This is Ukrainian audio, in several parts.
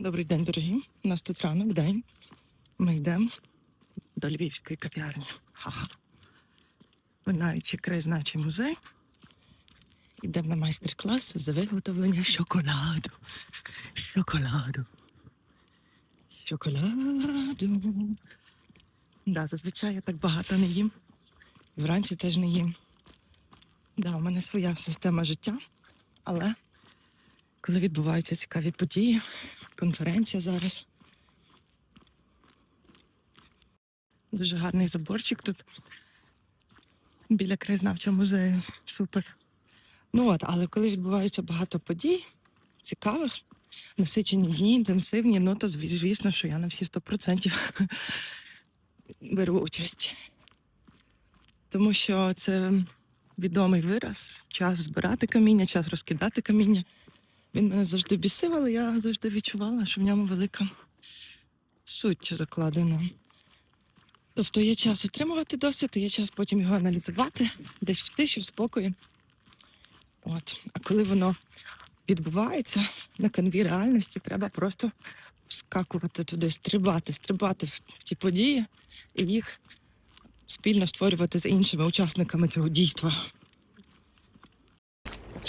Добрий день, дорогі. У нас тут ранок, день. Ми йдемо до Львівської кав'ярні. Минаючи краєзнавчий музей, йдемо на майстер-клас з виготовлення шоколаду. Шоколаду. Шоколаду. Да, зазвичай я так багато не їм. Вранці теж не їм. Да, у мене своя система життя, але коли відбуваються цікаві події, конференція зараз. Дуже гарний заборчик тут біля краєзнавчого музею. Супер. Ну от, але коли відбувається багато подій, цікавих, насичені дні, інтенсивні, ну то звісно, що я на всі 100% беру участь. Тому що це відомий вираз, час збирати каміння, час розкидати каміння. Він мене завжди бісив, але я завжди відчувала, що в ньому велика суть закладена. Тобто є час отримувати досвід, є час потім його аналізувати, десь в тиші, в спокої. От. А коли воно відбувається на канві реальності, треба просто вскакувати туди, стрибати, стрибати в ті події і їх спільно створювати з іншими учасниками цього дійства.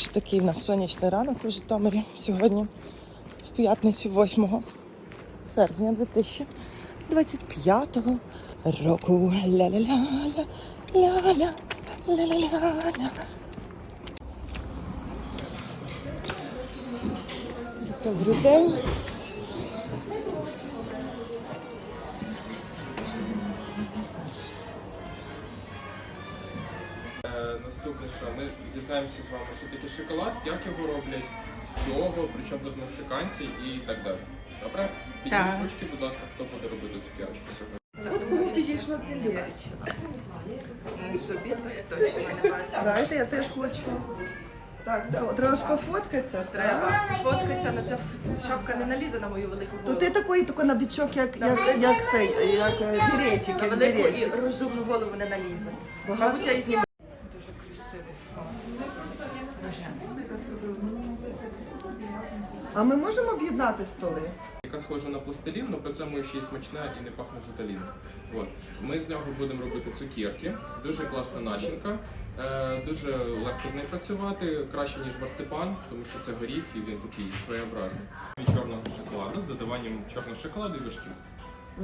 Що такий в нас сонячний ранок у Житомирі сьогодні, в п'ятницю 8 серпня 2025 року. Ля-ля-ля-ля, ля-ля, ля-ля-ля-ля. Добрий день. Е, що ми дізнаємося з вами, що таке шоколад, як його роблять, з чого, при чому тут мексиканці і так далі. Добре? Підніміть Так. ручки, будь ласка, хто буде робити цукерочки сьогодні. От кому підійшла це бачу. Давайте я теж хочу. Так, да, треба ж пофоткатися. Треба Так? фоткатися, але ця шапка не налізе на мою велику То голову. ти такий тако на бічок, як, як, як цей, як е, беретик, на як велику і беретик. розумну голову не налізе. Мабуть, я і знімаю. А ми можемо об'єднати столи? Яка схожа на пластилін, але при цьому ще й смачна і не пахне заталіном. От. Ми з нього будемо робити цукерки. Дуже класна начинка. Е, дуже легко з ним працювати, краще ніж марципан, тому що це горіх і він такий своєобразний. Чорного шоколаду з додаванням чорного шоколаду і вершків.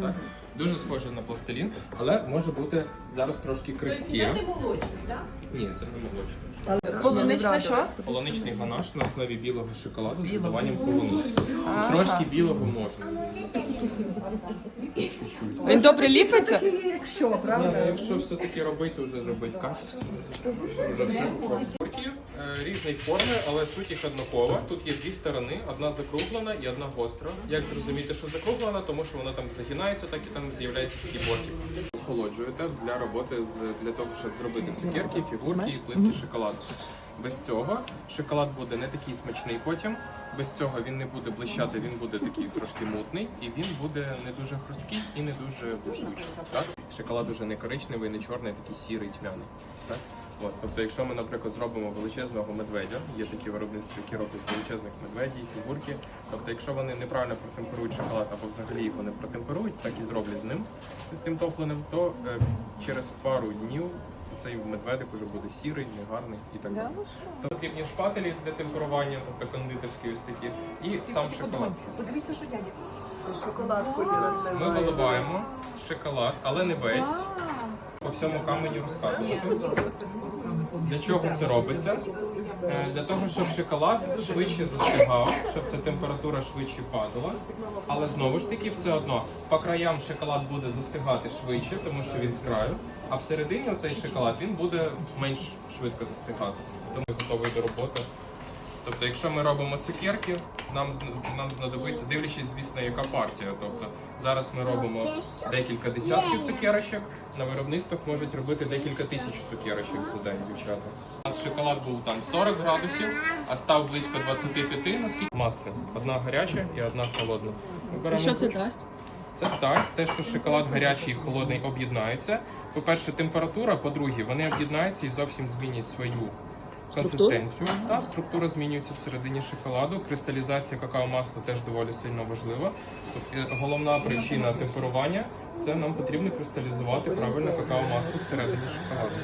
Так? Дуже схоже на пластилін, але може бути зараз трошки крихке. молочний, так? Ні, це не молочне. Але Полуничне що? Полуничний ганаш на основі білого шоколаду з додаванням полуниці. Трошки білого можна. Чуть-чуть. Він добре ліпиться? такі, як ну, правда? якщо все-таки робити, вже робити качественно. Вже все. Курки е, різної форми, але суть їх однакова. Тут є дві сторони, одна закруглена і одна гостра. Як зрозуміти, що закруглена, тому що вона там загинається, так і там з'являється такий бортик. Охолоджуєте для роботи з для того, щоб зробити цукерки, фігурки і плитки шоколаду. Без цього шоколад буде не такий смачний потім. Без цього він не буде блищати, він буде такий трошки мутний, і він буде не дуже хрусткий і не дуже блискучий. Так? Шоколад уже не коричневий, не чорний, а такий сірий, тьмяний. Так? От, тобто, якщо ми, наприклад, зробимо величезного медведя, є такі виробництва, які роблять величезних медведів, фігурки. Тобто, якщо вони неправильно протемперують шоколад або взагалі його не протемперують, так і зроблять з ним з тим топленим, то е, через пару днів цей медведик уже буде сірий, негарний і так далі. То потрібні шпателі для темперування, тобто кондитерські ось такі, і сам шоколад. Подивіться, що дядя. Шоколад ході Ми виливаємо шоколад, але не весь. По всьому каменю розкатувати. Для чого це робиться? Е, Для того, щоб шоколад швидше застигав, щоб ця температура швидше падала. Але знову ж таки, все одно по краям шоколад буде застигати швидше, тому що він з краю. А всередині цей шоколад він буде менш швидко застигати. Тому готовий до роботи. Тобто, якщо ми робимо цукерки, нам нам знадобиться, дивлячись, звісно, яка партія. Тобто зараз ми робимо декілька десятків цукерочок. На виробництвах можуть робити декілька тисяч цукерочок за день, дівчата. У нас шоколад був там 40 градусів, а став близько 25, наскільки маси. Одна гаряча і одна холодна. Ми беремо дасть? це дасть те, що шоколад гарячий і холодний об'єднаються. По-перше, температура, по-друге, вони об'єднаються і зовсім змінять свою консистенцію. Та структура змінюється всередині шоколаду. Кристалізація какао-масла теж доволі сильно важлива. Тобто, е, Головна причина темперування це нам потрібно кристалізувати правильно какао-масло всередині шоколаду.